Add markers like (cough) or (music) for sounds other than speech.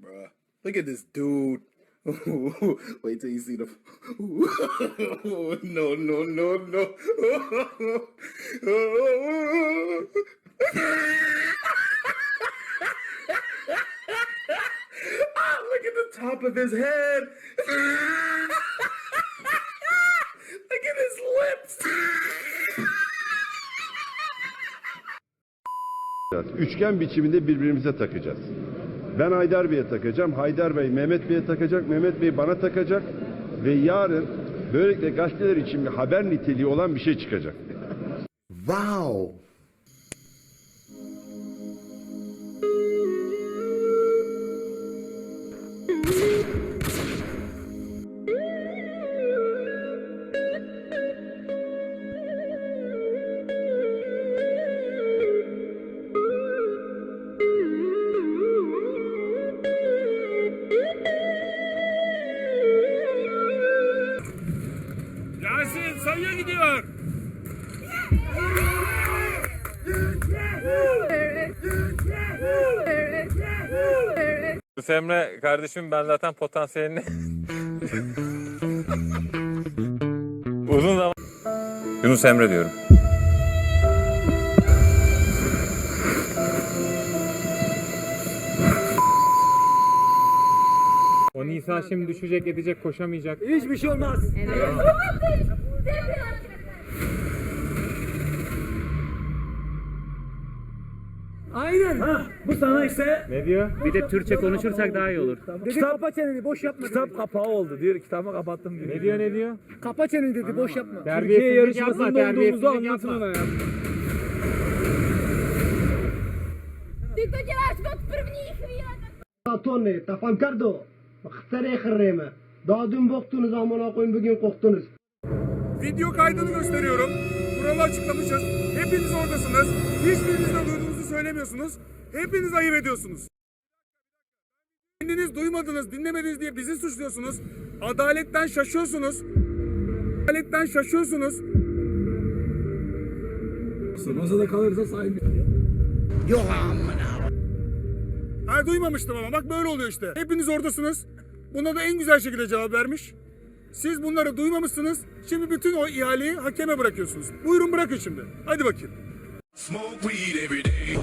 Bruh, look at this dude. (laughs) Wait till you see the. (laughs) no, no, no, no. (laughs) ah, look at the top of his head. look at his lips. Üçgen biçiminde birbirimize takacağız. Ben Haydar Bey'e takacağım. Haydar Bey Mehmet Bey'e takacak. Mehmet Bey bana takacak. Ve yarın böylelikle gazeteler için bir haber niteliği olan bir şey çıkacak. Wow. Yasin sayıya gidiyor. Yunus kardeşim ben zaten potansiyelini (laughs) uzun zaman Yunus Emre diyorum. O Nisa şimdi düşecek edecek koşamayacak. Hiçbir şey olmaz. Evet. Aynen. Ha, bu sana ise Ne diyor? Bir de Türkçe konuşursak daha iyi olur. Dedi kapa çeneni boş yapma. kitap kapağı oldu diyor. Kitabı kapattım diyor. Ne diyor ne diyor? Kapa çeneni dedi boş yapma. Türkiye yarışmasında olduğumuzu anlatın ona ya. Ty to děláš od prvních chvíle! Tatony, ta fankardo, Xtare khirreme. Daha dün boktunuz amına koyun bugün koktunuz. Video kaydını gösteriyorum. Kuralı açıklamışız. Hepiniz oradasınız. Hiçbiriniz de duyduğunuzu söylemiyorsunuz. Hepiniz ayıp ediyorsunuz. Kendiniz duymadınız, dinlemediniz diye bizi suçluyorsunuz. Adaletten şaşıyorsunuz. Adaletten şaşıyorsunuz. Masada kalırsa sahibi. Ha duymamıştım ama bak böyle oluyor işte. Hepiniz oradasınız. Buna da en güzel şekilde cevap vermiş. Siz bunları duymamışsınız. Şimdi bütün o ihaleyi hakeme bırakıyorsunuz. Buyurun bırakın şimdi. Hadi bakayım. Smoke weed every day.